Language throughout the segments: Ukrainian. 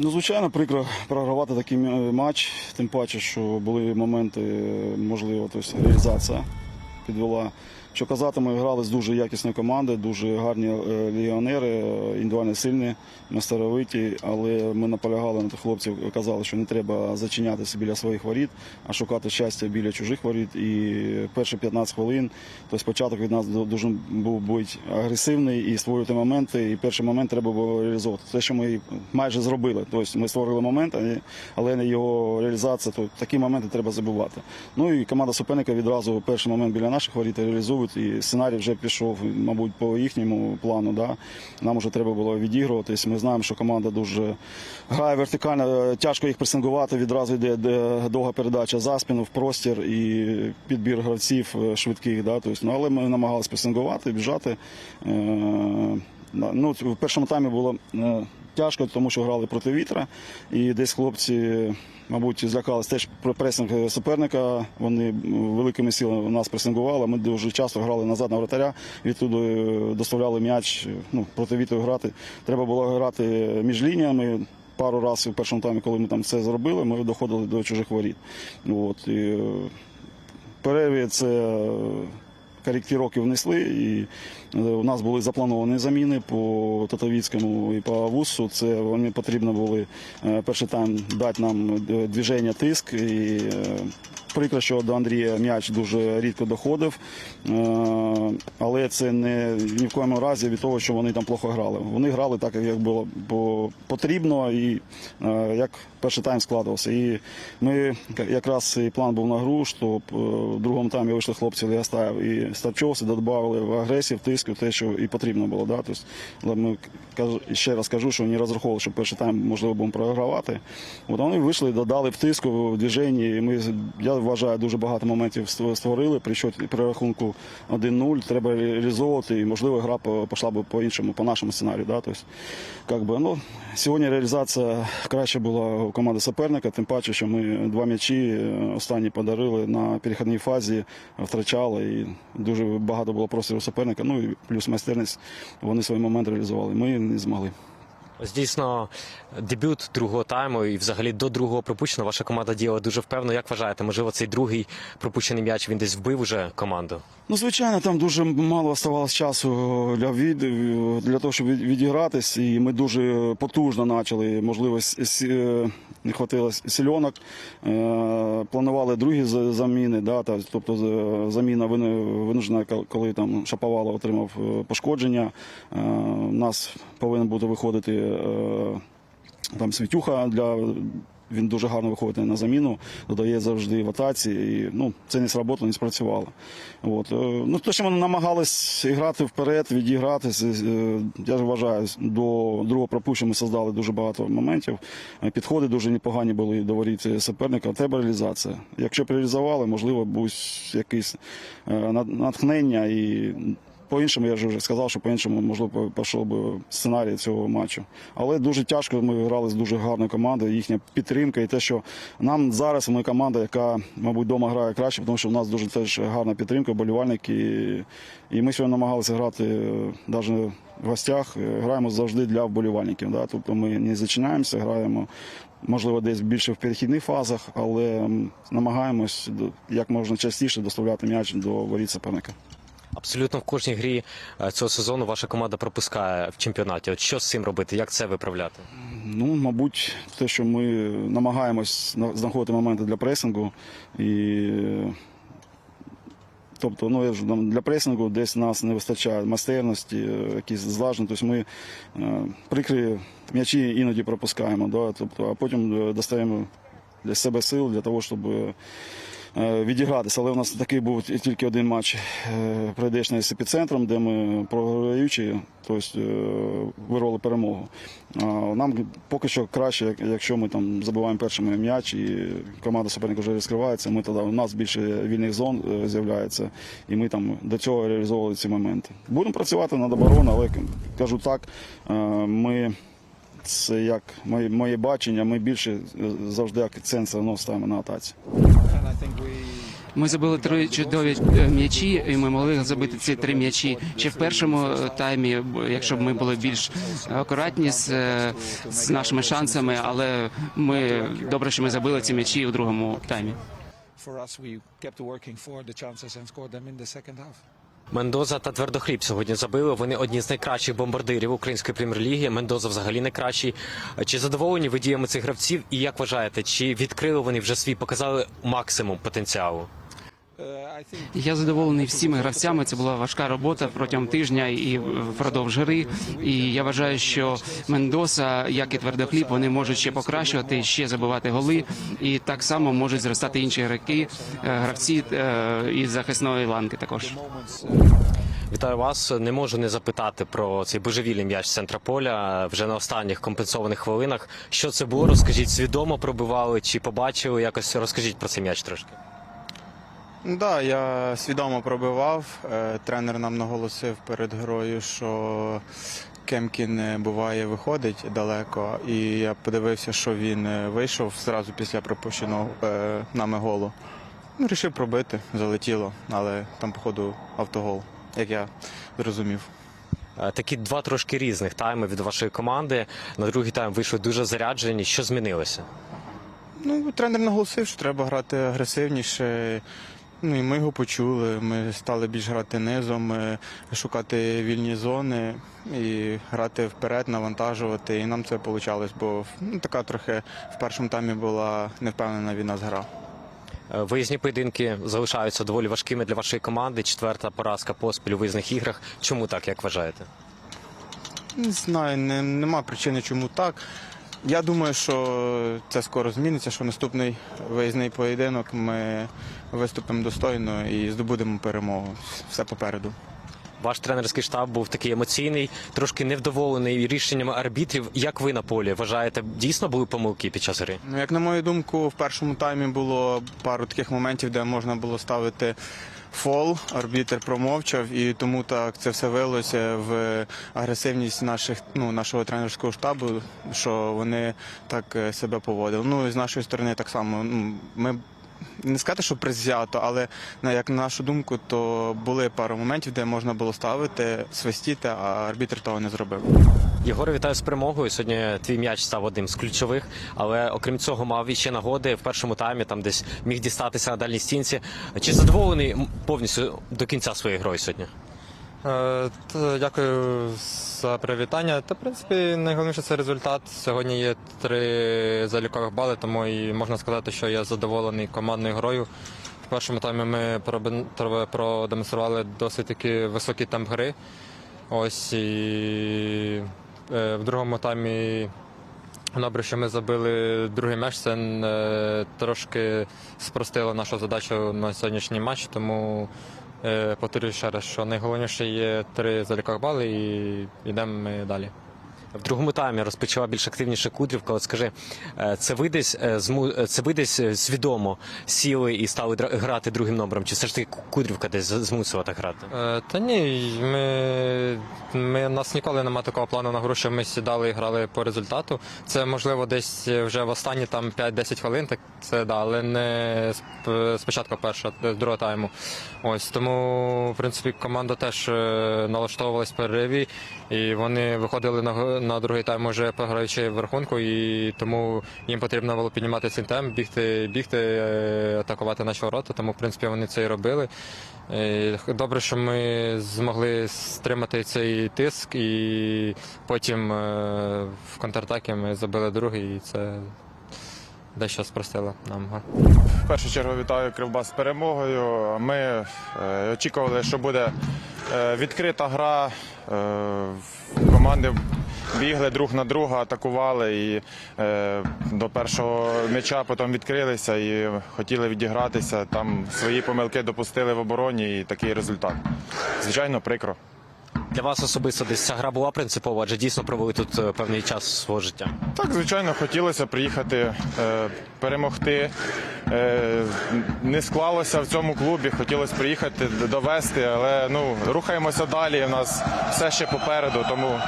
Ну, звичайно, прикро програвати такий матч, тим паче, що були моменти, е, можливо, тобто реалізація підвела. Що казати, ми грали з дуже якісною командою, дуже гарні е, легіонери, е, індивідуально сильні, мастеровиті, але ми наполягали на тих хлопців, казали, що не треба зачинятися біля своїх воріт, а шукати щастя біля чужих воріт. І перші 15 хвилин, тобто початок від нас дуже був бути агресивний і створювати моменти. І перший момент треба було реалізовувати. Те, що ми майже зробили. Тобто ми створили момент, але не його реалізація, то такі моменти треба забувати. Ну і команда суперника відразу перший момент біля наших воріт реалізують. І сценарій вже пішов, мабуть, по їхньому плану. Да? Нам вже треба було відігруватись. Ми знаємо, що команда дуже грає вертикально, тяжко їх пресингувати. Відразу йде довга передача за спину в простір і підбір гравців е, швидких. Да? Тобто, ну, але ми намагалися пресингувати, біжати. Е, Ну, в першому таймі було е, тяжко, тому що грали проти вітра. І десь хлопці, мабуть, злякалися теж пресинг суперника. Вони великими силами нас пресингували. Ми дуже часто грали назад на вратаря, відтуди е, доставляли м'яч е, ну, проти вітру грати. Треба було грати між лініями. Пару разів у першому таймі, коли ми там це зробили, ми доходили до чужих воріт. От, і, е, перерві це коректировки внесли, і е, у нас були заплановані заміни по Татовіцькому і по Вусу. Це вони потрібно були е, перший тайм дати нам е, движення, тиск. І прикро, що до Андрія м'яч дуже рідко доходив, але це не ні в коєму разі від того, що вони там плохо грали. Вони грали так, як було потрібно, і як перший тайм складувався. І ми якраз і план був на гру, щоб в другому таймі вийшли хлопці Легостаєв і Ставчовці, додавали в агресію, в тиску, те, що і потрібно було. Да? Тобто, але ми ще раз кажу, що не розраховували, що перший тайм можливо будемо програвати. От вони вийшли, додали в тиску, в движенні. І ми, я вважаю, дуже багато моментів створили. При, счеті- при рахунку 1-0 треба реалізовувати, і можливо гра пішла б по іншому, по нашому сценарію. Да? Тобто, как би, ну, сьогодні реалізація краще була у команди суперника, тим паче, що ми два м'ячі е, останні подарили на перехідній фазі, втрачали. І дуже багато було просторів у суперника. Ну і плюс майстерність. Вони свої момент реалізували. Ми не змогли. Ось дійсно дебют другого тайму і взагалі до другого пропущеного ваша команда діяла дуже впевнено. Як вважаєте, можливо, цей другий пропущений м'яч він десь вбив уже команду? Ну, звичайно, там дуже мало оставалось часу для від для того, щоб від- відігратись, і ми дуже потужно почали. Можливо, е, не хватило сільонок. Е, Планували другі за- заміни, да, тобто заміна кол- коли там Шаповалов отримав е, пошкодження. У нас повинен бути виходити там Світюха для. Він дуже гарно виходить на заміну, додає завжди в атаці. І, ну, це не сработало, не спрацювало. От. е, Ну, то, що вони намагались грати вперед, відігратися. е, Я вважаю, до другого пропущення ми создали дуже багато моментів. Е, Підходи дуже непогані були до воріт суперника. Треба реалізація. Якщо б реалізували, можливо, був якесь е, натхнення і. По-іншому, я вже сказав, що по-іншому, можливо, пішов би сценарій цього матчу. Але дуже тяжко. Ми грали з дуже гарною командою, їхня підтримка і те, що нам зараз ми команда, яка, мабуть, вдома грає краще, тому що у нас дуже теж гарна підтримка, болівальники. І, і ми сьогодні намагалися грати навіть в гостях. е, Граємо завжди для вболівальників. Да? Тобто ми не зачинаємося, граємо. Можливо, десь більше в перехідних фазах, але намагаємось як можна частіше доставляти м'яч до воріт суперника. Абсолютно в кожній грі е, цього сезону ваша команда пропускає в чемпіонаті. От що з цим робити? Як це виправляти? Ну, мабуть, те, що ми намагаємось знаходити моменти для пресингу. І, тобто, ну, я ж для пресингу десь нас не вистачає майстерності, е, якісь злажені. Тобто ми е, прикрі м'ячі іноді пропускаємо, да? тобто, а потім достаємо для себе сил для того, щоб. Е, Відігратися, але у нас такий був тільки один матч е, прийдешний з епіцентром, де ми програючи, тобто е, вирвали перемогу. Нам поки що краще, якщо ми там забиваємо першими м'яч і команда суперника вже розкривається. Ми тоді у нас більше вільних зон з'являється, і ми там до цього реалізовували ці моменти. Будемо працювати над обороною, але кажу так, ми. Це як моє, моє бачення, ми більше е, завжди акцент все одно ставимо на атаці. Ми забили три чудові е, м'ячі, і ми могли забити ці три м'ячі ще в першому е, таймі, якщо б ми були більш акуратні з, з нашими шансами, але ми добре, що ми забили ці м'ячі у другому таймі. Мендоза та Твердохліб сьогодні забили. Вони одні з найкращих бомбардирів української прем'єр-ліги. Мендоза взагалі найкращий. Чи задоволені ви діями цих гравців? І як вважаєте, чи відкрили вони вже свій, показали максимум потенціалу? Я задоволений всіми гравцями. Це була важка робота протягом тижня і впродовж гри. І я вважаю, що Мендоса, як і твердохліб, вони можуть ще покращувати, ще забивати голи, і так само можуть зростати інші гравці, е, гравці е, із захисної ланки також. Вітаю вас. Не можу не запитати про цей божевільний м'яч з центра поля вже на останніх компенсованих хвилинах. Що це було? Розкажіть, свідомо пробивали чи побачили? Якось розкажіть про цей м'яч трошки. Ну Да, я свідомо пробивав. Е, Тренер нам наголосив перед грою, що Кемкін буває виходить далеко, і я подивився, що він е, вийшов зразу після пропущеного е, нами голу. Ну, рішив пробити, залетіло, але там, походу, автогол, як я зрозумів. Такі два трошки різних тайми від вашої команди. На другий тайм вийшли дуже заряджені. Що змінилося? Ну, тренер наголосив, що треба грати агресивніше. Ну і ми його почули. Ми стали більш грати низом, е, шукати вільні зони і грати вперед, навантажувати. І нам це вийшло, бо ну, така трохи в першому таймі була невпевнена від нас гра. Е, Виїзні поєдинки залишаються доволі важкими для вашої команди. Четверта поразка поспіль у виїзних іграх. Чому так, як вважаєте? Не знаю, не, нема причини, чому так. Я думаю, що це скоро зміниться, що наступний виїзний поєдинок ми виступимо достойно і здобудемо перемогу. Все попереду. Ваш тренерський штаб був такий емоційний, трошки невдоволений рішеннями арбітрів. Як ви на полі вважаєте, дійсно були помилки під час гри? Ну, як на мою думку, в першому таймі було пару таких моментів, де можна було ставити фол. Арбітер промовчав, і тому так це все вилося в агресивність наших, ну, нашого тренерського штабу, що вони так е, себе поводили. Ну і з нашої сторони так само. Ну, ми не сказати, що призято, але на як на нашу думку, то були пару моментів, де можна було ставити, свистіти, а арбітр того не зробив. Єгоре, вітаю з перемогою. Сьогодні твій м'яч став одним з ключових, але окрім цього мав іще нагоди в першому таймі, там десь міг дістатися на дальній стінці. Чи задоволений повністю до кінця своєї грою сьогодні? Е, Дякую за привітання. Та, в принципі, найголовніше це результат. Сьогодні є три залікових бали, тому і можна сказати, що я задоволений командною грою. В першому таймі ми продемонстрували досить таки високий темп гри. Ось і е, в другому таймі добре, що ми забили другий м'яч. Це е, трошки спростило нашу задачу на сьогоднішній матч, тому Повторюю ще раз, що найголовніше є три залікових бали і йдемо ми далі. В другому таймі розпочала більш активніше Кудрівка. От скажи, е, це ви десь е, е, це ви десь свідомо сіли і стали грати другим номером? Чи все ж таки Кудрівка десь змусила так грати? Та ні, ми, ми нас ніколи немає такого плану на гру, що ми сідали і грали по результату. Це можливо десь вже в останні там 5-10 хвилин, так це да, але не сп- спочатку першого, другого тайму. Ось тому, в принципі, команда теж налаштовувалась в перериві, і вони виходили на, на другий тайм уже програючи в рахунку, і тому їм потрібно було піднімати цей темп, бігти, бігти, е, атакувати наші ворота. Тому, в принципі, вони це і робили. Е, Добре, що ми змогли стримати цей тиск, і потім е, в контратакі ми забили другий, і це дещо спростило нам. В першу чергу вітаю Кривбас з перемогою. Ми очікували, що буде відкрита гра. Команди бігли друг на друга, атакували і е, до першого м'яча потім відкрилися і хотіли відігратися. Там свої помилки допустили в обороні і такий результат. Звичайно, прикро. Для вас особисто десь ця гра була принципова, адже дійсно провели тут е, певний час свого життя. Так, звичайно, хотілося приїхати, е, перемогти. Е, не склалося в цьому клубі, хотілося приїхати, довести, але ну, рухаємося далі. У нас все ще попереду, тому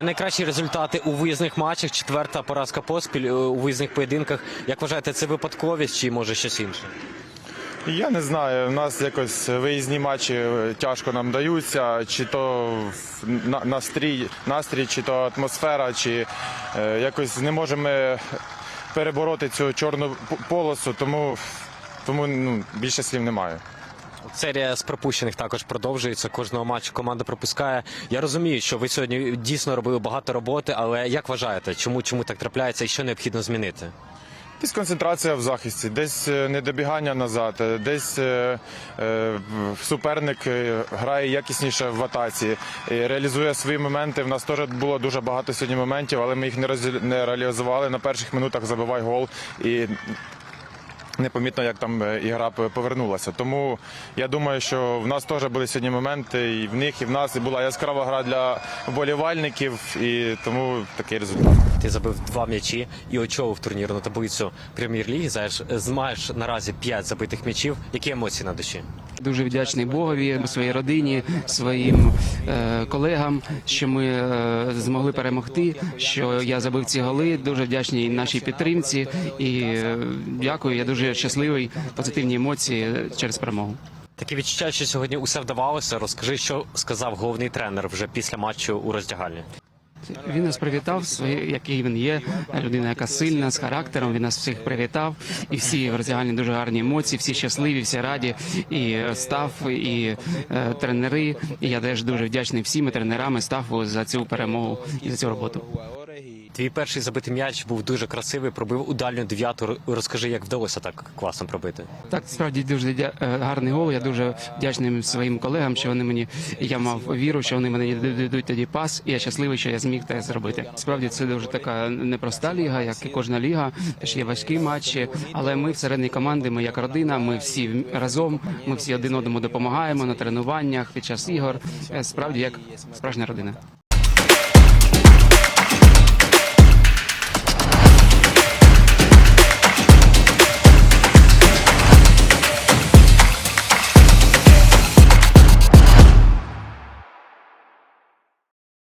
Найкращі результати у виїзних матчах, четверта поразка поспіль е, у виїзних поєдинках. Як вважаєте, це випадковість чи може щось інше? Я не знаю, у нас якось виїзні матчі е, тяжко нам даються, чи то настрій, настрій, чи то атмосфера, чи е, якось не можемо перебороти цю чорну полосу, тому, тому ну, більше слів немає. Серія з пропущених також продовжується. Кожного матчу команда пропускає. Я розумію, що ви сьогодні дійсно робили багато роботи, але як вважаєте, чому чому так трапляється і що необхідно змінити? Десь концентрація в захисті, десь е, недобігання назад, е, десь е, суперник грає якісніше в атаці, реалізує свої моменти. В нас теж було дуже багато сьогодні моментів, але ми їх не реалізували. На перших минутах забивай гол і. Непомітно, як там е, ігра повернулася. Тому я думаю, що в нас теж були сьогодні моменти, і в них, і в нас і була яскрава гра для вболівальників, і тому такий результат. Ти забив два м'ячі і очолив турнірну таблицю прем'єр-ліги. Знаєш, маєш наразі п'ять забитих м'ячів. Які емоції на душі? Дуже вдячний Богові, своїй родині, своїм е, колегам, що ми е, змогли перемогти. Що я забив ці голи. Дуже вдячний нашій підтримці і е, дякую. Я дуже щасливий, позитивні емоції через перемогу. Таке відчуття, що сьогодні усе вдавалося. Розкажи, що сказав головний тренер вже після матчу у роздягальні. Він нас привітав, який він є. Людина, яка сильна з характером. Він нас всіх привітав, і всі роздягальні дуже гарні емоції, всі щасливі, всі раді. І став і е, тренери. І я теж дуже вдячний всім тренерам і стафу за цю перемогу і за цю роботу. Твій перший забитий м'яч був дуже красивий, пробив у дальню дев'яту. Розкажи, як вдалося так класно пробити. Так, справді дуже е, гарний гол. Я дуже вдячний своїм колегам, що вони мені я мав віру, що вони мені дадуть тоді пас. І я щасливий, що я зміг це зробити. Справді це дуже така непроста ліга, як і кожна ліга. Теж є важкі матчі, але ми всередині команди, ми як родина, ми всі разом. Ми всі один одному допомагаємо на тренуваннях під час ігор. Е, Справді як справжня родина.